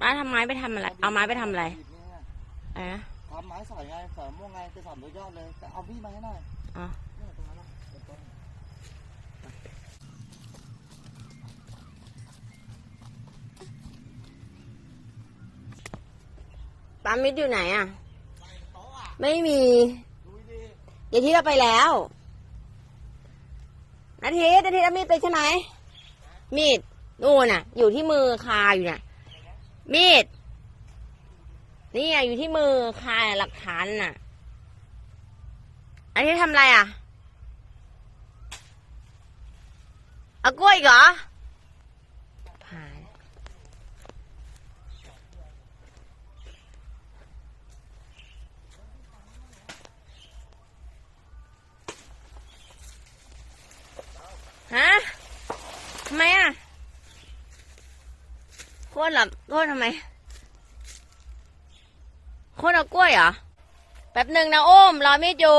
ป้าทำไม้ไปทำอะไร เอาไม้ไปทำอะไรดิบนี่ไงอะไรนะทำไม้สอยไงสอยมะม่วงไงจะสอนโดยยอดเลยแต่เอาพี่มาให้หน่อยอ๋อเนี่ยตรงนั้นน่ะเดี๋ยวต้นป้ามิดอยู่ไหนอะใส่โต๊ะอะไม่มีดูดิเดี๋ยวที่เราไปแล้วนาทีนาทีเอามีดไปใช่ไหมมีดนู่นน่ะ อยู่ที่มือคาอยู่น่ะ มีด นี่อะอยู่ที่มือคาหลักฐานน่ะ อันนี้ทำอะไรอะเอากล้วยเหรอผ่านฮะทำไมอะ ค่นเหรอโค่นทำไมโค่นเอากล้วยเหรอ แป๊บหนึ่งนะโอ้มรอมีดอยู่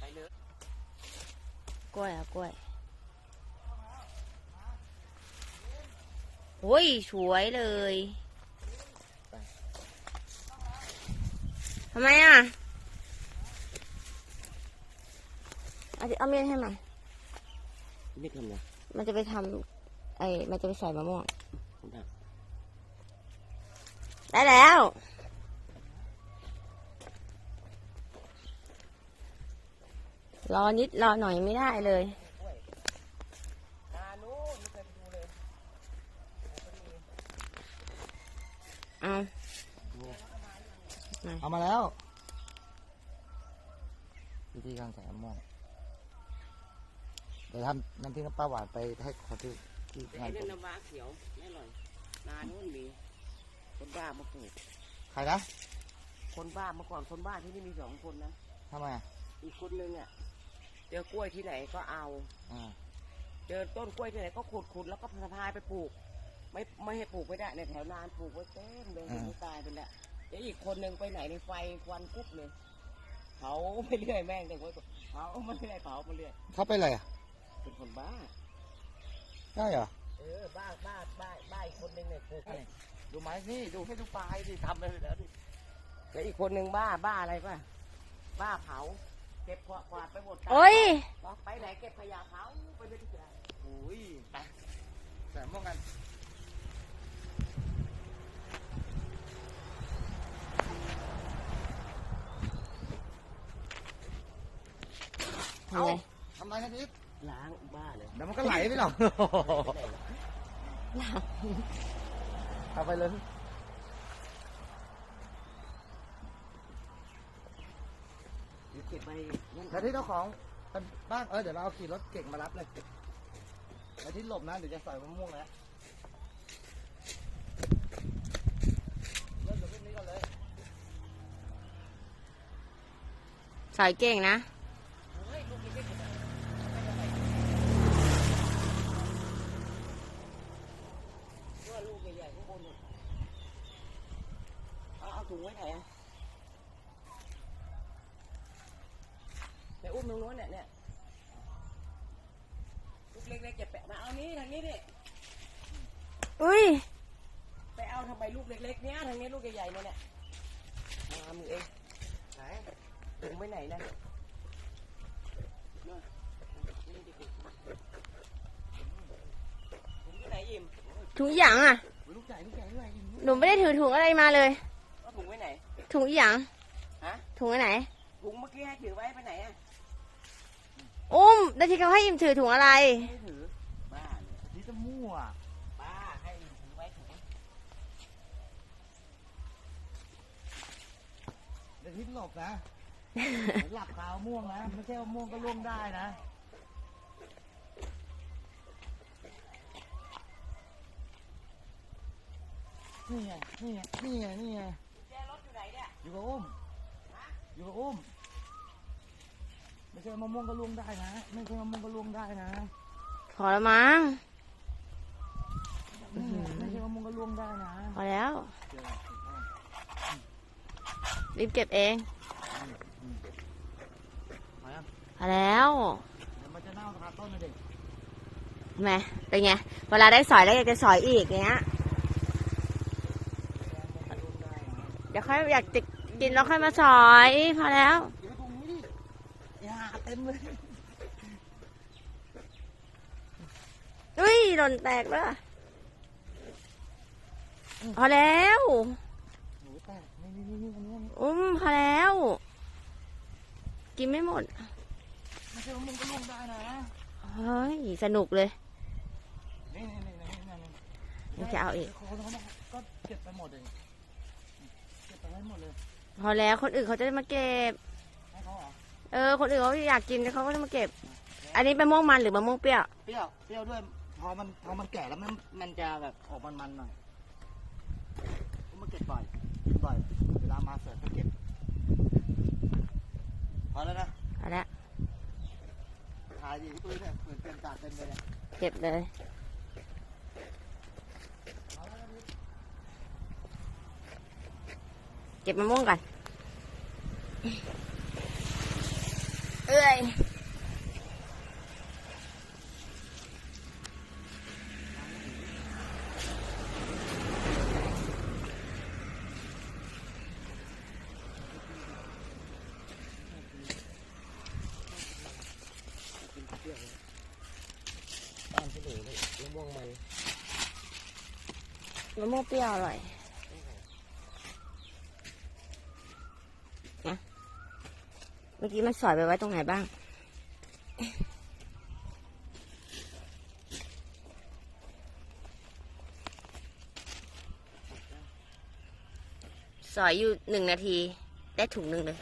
ไปเลยกล้วยอะกล้วยโอ้ยสวยเลยทำไมอะเอาเอาเมียนให้มาไม่ทำเลยมันจะไปทำไอ้มันจะไปใส่มะม่วง ได้แล้ว รอนิดรอหน่อยไม่ได้เลยนานู้นไม่เคยไปดูเลยเอาเอามาแล้ววิธีการใส่มะม่วงเดี๋ยวทำน้ำพริกน้ำปลาหวานไปให้คนที่ที่ไอ้งานนั่ศนพน้ำว้าเขียวไม่อร่อยนานู่นมี คนบ้ามาปลูกใครนะคนบ้าเมื่อก่อนคนบ้าที่นี่มีสองคนนะทำไมอะอีกคนนึงอะเจอกล้วยที่ไหนก็เอา อ่าเจอต้นกล้วยที่ไหนก็ขุดขุดแล้วก็สะพายไปปลูก ไม่ไม่ให้ปลูกไม่ได้ในแถวนานปลูกไว้เต็มเลยมันตายไปแล้วเดี๋ยวอีกคนนึงไปไหนในไฟควันกุ๊บเลยเผาไปเรื่อยแม่งเด็กไว้ก่อนเผามาเรื่อยเผามาเรื่อยเขาไปอะไรอะเป็นคนบ้าใช่เหรอเออบ้าบ้าบ้าบ้าอีกคนนึงเนี่ยปลู กให้ดูไม้นี่ดูให้ดูปลายดิทำเลยแล้วดิแล้วอีกคนนึงบ้าบ้าอะไรป่ะ บ้าเผา เก็บกวาดกวาดไปหมดโอ้ยบอกไปไหนเก็บขยะเผาไปเลยทุกอย่างโอ้ยไปใส่มะม่วงกันทำไงทำไรกันนิดล้างบ้าเลยเดี๋ยวมันก็ไหลไปหรอก เอาไปเลยเก็บไปนั่นแล้วที่เจ้าของเป็นบ้างเออเดี๋ยวเราเอาขี่รถเก่งมารับเลยแล้วที่หลบนะเดี๋ยวจะใส่มะม่วงแล้วเริ่มจากเรื่องนี้ก่อนเลยสอยเก่งนะ เฮ้ยลูกเล็กๆว่าลูกใหญ่ๆข้างบนนู่นเอาเอา ถุงไว้ไหนอะไปอุ้มตรงโน้นเนี่ยเนี่ยลูกเล็กๆจะแปะมาเอานี้ทางนี้ดิอุ้ย ไปเอาทำไมลูกเล็กๆเนี้ยทางนี้ลูกใหญ่ๆเนี่ยเนี่ยมามือเองไหนถุงไว้ไหนนะนู่นถุงที่ไหนอิ่มถุงอีหยังอะลูกใหญ่ลูกใหญ่ลูกใหญ่หนูไม่ได้ถือถุงอะไรมาเลย ถุงอีหยังฮะ ถุงอันไหน ถุงเมื่อกี้ให้ถือไว้ไปไหนอะอุ้มนาทีเขาให้อิมถือถุงอะไร ไม่ถือ บ้าเลยนี่จะมั่ว บ้าให้ถือไว้ถุงเดี๋ยวทิศหลบนะเดี๋ยวหลับคาวม่วงนะ ไม่ใช่ว่าม่วงก็ล่วงได้นะ นี่ไง นี่ไง นี่ไง นี่ไงแจรถ อยู่ไหนเนี่ยอยู่กับอุ้มอยู่กับอุ้มไม่ใช่มะม่วงก็ล่วงได้นะ ไม่ใช่มะม่วงก็ล่วงได้นะพอแล้วมั้งนี่ไงไม่ใช่มะม่วงก็ล่วงได้นะพอแล้วเจอรีบเก็บเองมายังพอแล้วเดี๋ยวมันจะเน่าคาต้นนะเด็กทำไมเป็นไง เวลาได้สอยแล้วอยากจะสอยอีกอย่างเงี้ย ยวค่อยอยากจะกินแล้วค่อยมาสอยพอแล้วเดี๋ยวตรงนี้ดิอย่าเต็มเลยอุ้ยหล่นแตกแล้วพอแล้วหนูแตกนี่นี่นี่นี่อันนี้อันนี้อุ้มพอแล้ว กินไม่หมดไม่ใช่มะม่วงก็ล่วงได้นะเฮ้ยสนุกเลยนี่นี่นี่นี่นี่นี่นี่จะเอาอีกเขาเขาก็เก็บไปหมดเลยเก็บไป ให้หมดเลยพอแล้วคนอื่นเขาจะได้มาเก็บ ให้เขาเหรอเออ คนอื่นเขาอยากกินเขาก็จะมาเก็บ อันนี้เป็นม่วงมันหรือมะม่วงเปรี้ยว เปรี้ยวเปรี้ยวด้วยพอมันพอมันแก่แล้วมันมันจะแบบออกมันๆหน่อยผมมาเก็บบ่อยกินบ่อยเวลามาเสิร์ฟก็เก็บพอแล้วนะเอาละถ่ายดีพี่ตุ้ยเนี่ยเหมือนเป็นตาเต็มเลยเนี่ยเก็บเลย เก็บมะม่วงก่อน เอ้ยตามที่หนูเลยมะม่วงมันมะม่วงเปรี้ยวอร่อยนะ เมื่อกี้มันสอยไปไว้ตรงไหนบ้าง สอยอยู่หนึ่งนาที ได้ถุงหนึ่งเลย